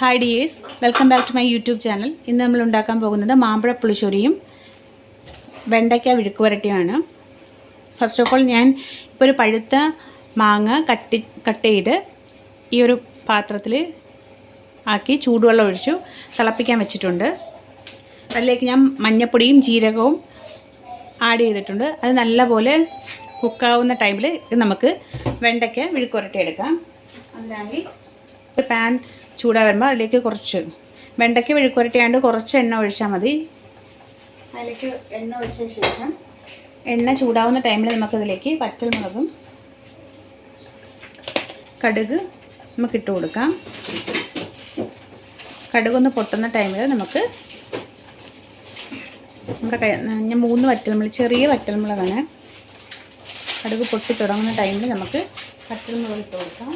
Hi dears welcome back to my YouTube channel ഇന്ന് നമ്മൾ ഉണ്ടാക്കാൻ പോകുന്നത് മാമ്പഴ പുളിശ്ശേരിയും വെണ്ടയ്ക്ക വിഴുക്ക് വരട്ടിയാണ് ഫസ്റ്റ് ഓഫ് ഓൾ ഞാൻ ഇപ്പോൾ ഒരു പഴുത്ത മാങ്ങ കട്ടി കട്ട് ചെയ്ത് ഈ ഒരു പാത്രത്തിൽ ആക്കി ചൂടുവെള്ളം ഒഴിച്ചു തിളപ്പിക്കാൻ വെച്ചിട്ടുണ്ട്. അതിലേക്ക് ഞാൻ മഞ്ഞപ്പൊടിയും ജീരകവും ആഡ് ചെയ്തിട്ടുണ്ട്. അത് നല്ലപോലെ കുക്കാവുന്ന ടൈമിൽ നമുക്ക് വെണ്ടയ്ക്ക വിഴുക്ക് വരട്ടി എടുക്കാം. അതിനായി ഒരു പാൻ ചൂടാ വരുമ്പോൾ അതിലേക്ക് കുറച്ച് വെണ്ടയ്ക്ക വിഴുക്കുരട്ടിയാണ്ട് കുറച്ച് എണ്ണ ഒഴിച്ചാൽ മതി. അതിലേക്ക് എണ്ണ ഒഴിച്ച ശേഷം എണ്ണ ചൂടാവുന്ന ടൈമിൽ നമുക്കതിലേക്ക് വറ്റൽമുളകും കടുക് നമുക്ക് ഇട്ട് കൊടുക്കാം. കടുകൊന്ന് പൊട്ടുന്ന ടൈമിൽ നമുക്ക് നമ്മുടെ കൈ ഞാൻ മൂന്ന് വറ്റൽമുളക് ചെറിയ വറ്റൽമുളകാണ്. കടുക് പൊട്ടി തുടങ്ങുന്ന ടൈമിൽ നമുക്ക് വറ്റൽമുളക് ഇട്ട് കൊടുക്കാം.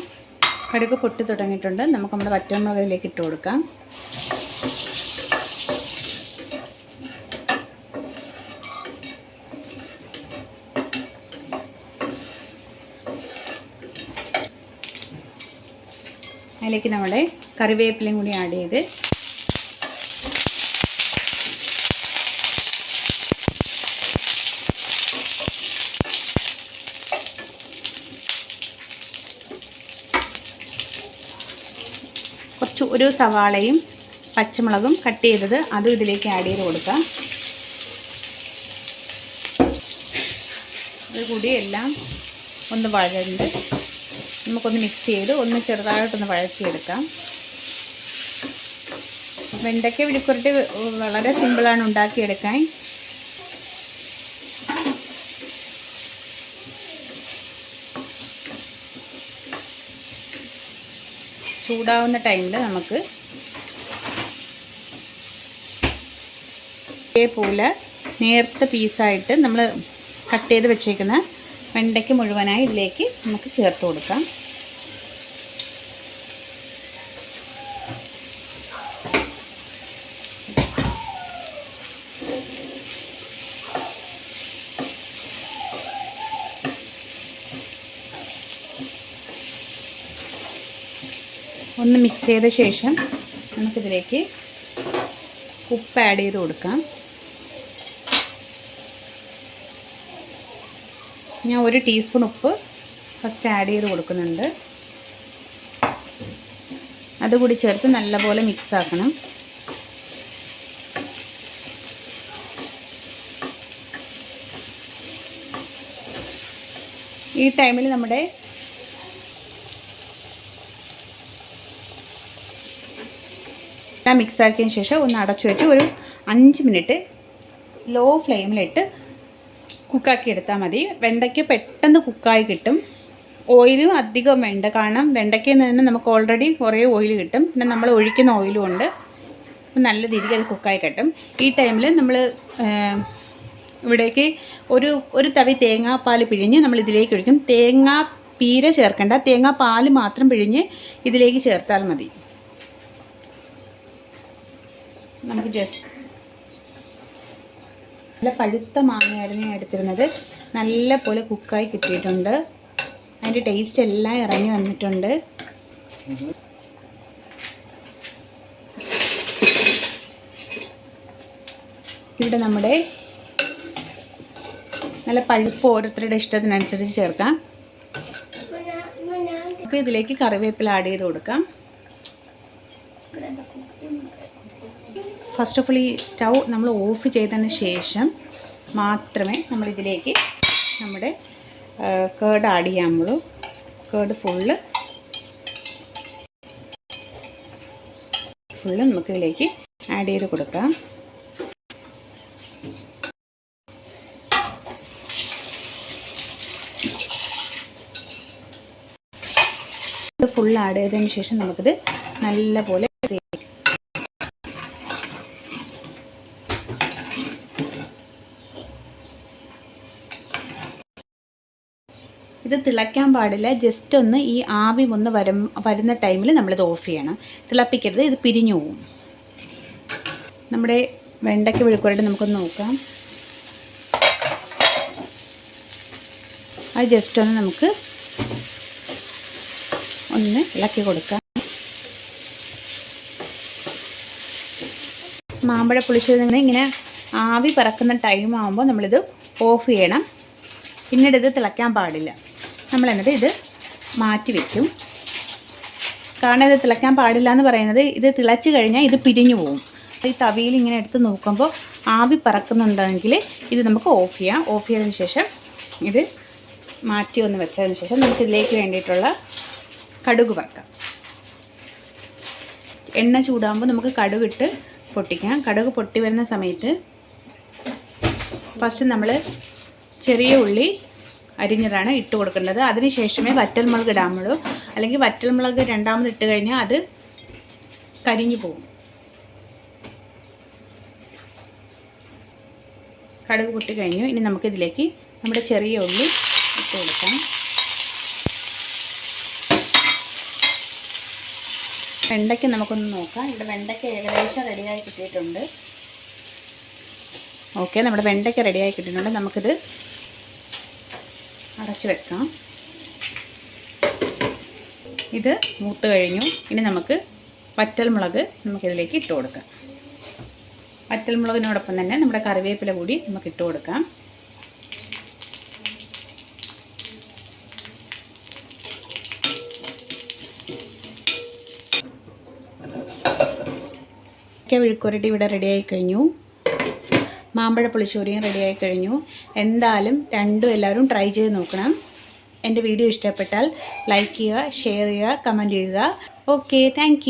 കടുക് പൊട്ടി തുടങ്ങിയിട്ടുണ്ട്. നമുക്ക് നമ്മുടെ വറ്റമുളകിലേക്ക് ഇട്ട് കൊടുക്കാം. അതിലേക്ക് നമ്മുടെ കറിവേപ്പിലയും കൂടി ആഡ് ചെയ്ത് കുറച്ച് ഒരു സവാളയും പച്ചമുളകും കട്ട് ചെയ്തത് അതും ഇതിലേക്ക് ആഡ് ചെയ്ത് കൊടുക്കാം. അതുകൂടി എല്ലാം ഒന്ന് വഴണ്ട്. നമുക്കൊന്ന് മിക്സ് ചെയ്ത് ഒന്ന് ചെറുതായിട്ടൊന്ന് വഴറ്റിയെടുക്കാം. വെണ്ടയ്ക്ക വിളിക്കുരട്ടി വളരെ സിമ്പിളാണ് ഉണ്ടാക്കിയെടുക്കാൻ. ചൂടാവുന്ന ടൈമിൽ നമുക്ക് ഇതേപോലെ നേർത്ത പീസായിട്ട് നമ്മൾ കട്ട് ചെയ്ത് വെച്ചേക്കുന്ന വെണ്ടയ്ക്ക് മുഴുവനായി ഇതിലേക്ക് നമുക്ക് ചേർത്ത് കൊടുക്കാം. ഒന്ന് മിക്സ് ചെയ്ത ശേഷം നമുക്കിതിലേക്ക് ഉപ്പ് ആഡ് ചെയ്ത് കൊടുക്കാം. ഞാൻ ഒരു ടീസ്പൂൺ ഉപ്പ് ഫസ്റ്റ് ആഡ് ചെയ്ത് കൊടുക്കുന്നുണ്ട്. അതുകൂടി ചേർത്ത് നല്ലപോലെ മിക്സ് ആക്കണം. ഈ ടൈമിൽ നമ്മുടെ എല്ലാം മിക്സ് ആക്കിയതിന് ശേഷം ഒന്ന് അടച്ചു വെച്ച് ഒരു അഞ്ച് മിനിറ്റ് ലോ ഫ്ലെയിമിലിട്ട് കുക്കാക്കി എടുത്താൽ മതി. വെണ്ടയ്ക്ക് പെട്ടെന്ന് കുക്കായി കിട്ടും. ഓയിലും അധികം വേണ്ട. കാരണം വെണ്ടയ്ക്കയിൽ നിന്ന് തന്നെ നമുക്ക് ഓൾറെഡി കുറേ ഓയിൽ കിട്ടും. പിന്നെ നമ്മൾ ഒഴിക്കുന്ന ഓയിലും ഉണ്ട്. നല്ല രീതിക്ക് അത് കുക്കായി കിട്ടും. ഈ ടൈമിൽ നമ്മൾ ഇവിടേക്ക് ഒരു ഒരു തവി തേങ്ങാപ്പാൽ പിഴിഞ്ഞ് നമ്മൾ ഇതിലേക്ക് ഒഴിക്കും. തേങ്ങാ പീര ചേർക്കേണ്ട. തേങ്ങാപ്പാൽ മാത്രം പിഴിഞ്ഞ് ഇതിലേക്ക് ചേർത്താൽ മതി. നമുക്ക് ജസ്റ്റ് നല്ല പഴുത്ത മാങ്ങയായിരുന്നു ഞാൻ എടുത്തിരുന്നത്. നല്ല പോലെ കുക്കായി കിട്ടിയിട്ടുണ്ട്. അതിന്റെ ടേസ്റ്റ് എല്ലാം ഇറങ്ങി വന്നിട്ടുണ്ട്. ഇവിടെ നമ്മുടെ നല്ല പഴുപ്പ് ഓരോരുത്തരുടെ ഇഷ്ടത്തിനനുസരിച്ച് ചേർക്കാം. ഇതിലേക്ക് കറിവേപ്പില ആഡ് ചെയ്ത് കൊടുക്കാം. ഫസ്റ്റ് ഓഫ് ഓൾ ഈ സ്റ്റൗ നമ്മൾ ഓഫ് ചെയ്തതിന് ശേഷം മാത്രമേ നമ്മളിതിലേക്ക് നമ്മുടെ കേർഡ് ആഡ് ചെയ്യാമുള്ളൂ കേർഡ് ഫുള്ള് ഫുള്ള് നമുക്ക് ഇതിലേക്ക് ആഡ് ചെയ്ത് കൊടുക്കാം. ഫുൾ ആഡ് ചെയ്തതിന് ശേഷം നമുക്കിത് നല്ലപോലെ ഇത് തിളയ്ക്കാൻ പാടില്ല. ജസ്റ്റ് ഒന്ന് ഈ ആവി ഒന്ന് വരും വരുന്ന ടൈമിൽ നമ്മളിത് ഓഫ് ചെയ്യണം. തിളപ്പിക്കരുത് ഇത് പിരിഞ്ഞു പോവും. നമ്മുടെ വെണ്ടയ്ക്ക് വിഴുക്കുരട്ട് നമുക്കൊന്ന് നോക്കാം. അത് ജസ്റ്റ് ഒന്ന് നമുക്ക് ഒന്ന് ഇളക്കി കൊടുക്കാം. മാമ്പഴ പുളിശ്ശേരി ഇങ്ങനെ ആവി പറക്കുന്ന ടൈം ആകുമ്പോൾ നമ്മളിത് ഓഫ് ചെയ്യണം. പിന്നീട് ഇത് തിളയ്ക്കാൻ പാടില്ല. നമ്മൾ എന്നത് ഇത് മാറ്റി വയ്ക്കും കാരണം ഇത് തിളയ്ക്കാൻ പാടില്ല എന്ന് പറയുന്നത് ഇത് തിളച്ച് കഴിഞ്ഞാൽ ഇത് പിരിഞ്ഞു പോകും ഈ തവിയിൽ ഇങ്ങനെ എടുത്ത് നോക്കുമ്പോൾ ആവി പറക്കുന്നുണ്ടെങ്കിൽ ഇത് നമുക്ക് ഓഫ് ചെയ്യാം. ഓഫ് ചെയ്തതിന് ശേഷം ഇത് മാറ്റി ഒന്ന് വെച്ചതിന് ശേഷം നമുക്ക് ഇതിലേക്ക് വേണ്ടിയിട്ടുള്ള കടുക് വറക്കാം. എണ്ണ ചൂടാകുമ്പോൾ നമുക്ക് കടുകിട്ട് പൊട്ടിക്കാം. കടുക് പൊട്ടി വരുന്ന സമയത്ത് ഫസ്റ്റ് നമ്മൾ ചെറിയ ഉള്ളി അരിഞ്ഞതാണ് ഇട്ട് കൊടുക്കേണ്ടത്. അതിന് ശേഷമേ വറ്റൽമുളക് ഇടാമുള്ളൂ. അല്ലെങ്കിൽ വറ്റൽമുളക് രണ്ടാമത് ഇട്ട് കഴിഞ്ഞാൽ അത് കരിഞ്ഞു പോകും. കടുക് പൊട്ടി കഴിഞ്ഞു. ഇനി നമുക്കിതിലേക്ക് നമ്മുടെ ചെറിയ ഉള്ളി ഇട്ട് കൊടുക്കാം. വെണ്ടയ്ക്ക് നമുക്കൊന്ന് നോക്കാം. ഇവിടെ വെണ്ടയ്ക്ക് ഏകദേശം റെഡിയായി കിട്ടിയിട്ടുണ്ട്. ഓക്കെ നമ്മുടെ വെണ്ടയ്ക്ക് റെഡിയായി കിട്ടിയിട്ടുണ്ട്. നമുക്കിത് അടച്ചു വെക്കാം. ഇത് മൂത്ത് കഴിഞ്ഞു. ഇനി നമുക്ക് വറ്റൽമുളക് നമുക്കിതിലേക്ക് ഇട്ട് കൊടുക്കാം. വറ്റൽമുളകിനോടൊപ്പം തന്നെ നമ്മുടെ കറിവേപ്പില കൂടി നമുക്ക് ഇട്ട് കൊടുക്കാം. ഒക്കെ വിഴുക്കുരട്ടി ഇവിടെ റെഡിയായി കഴിഞ്ഞു. മാമ്പഴ പുളിശ്ശേരിയും റെഡിയായി കഴിഞ്ഞു. എന്തായാലും രണ്ടും എല്ലാവരും ട്രൈ ചെയ്ത് നോക്കണം. എന്റെ വീഡിയോ ഇഷ്ടപ്പെട്ടാൽ ലൈക്ക് ചെയ്യുക ഷെയർ ചെയ്യുക കമന്റ് ചെയ്യുക. Okay thank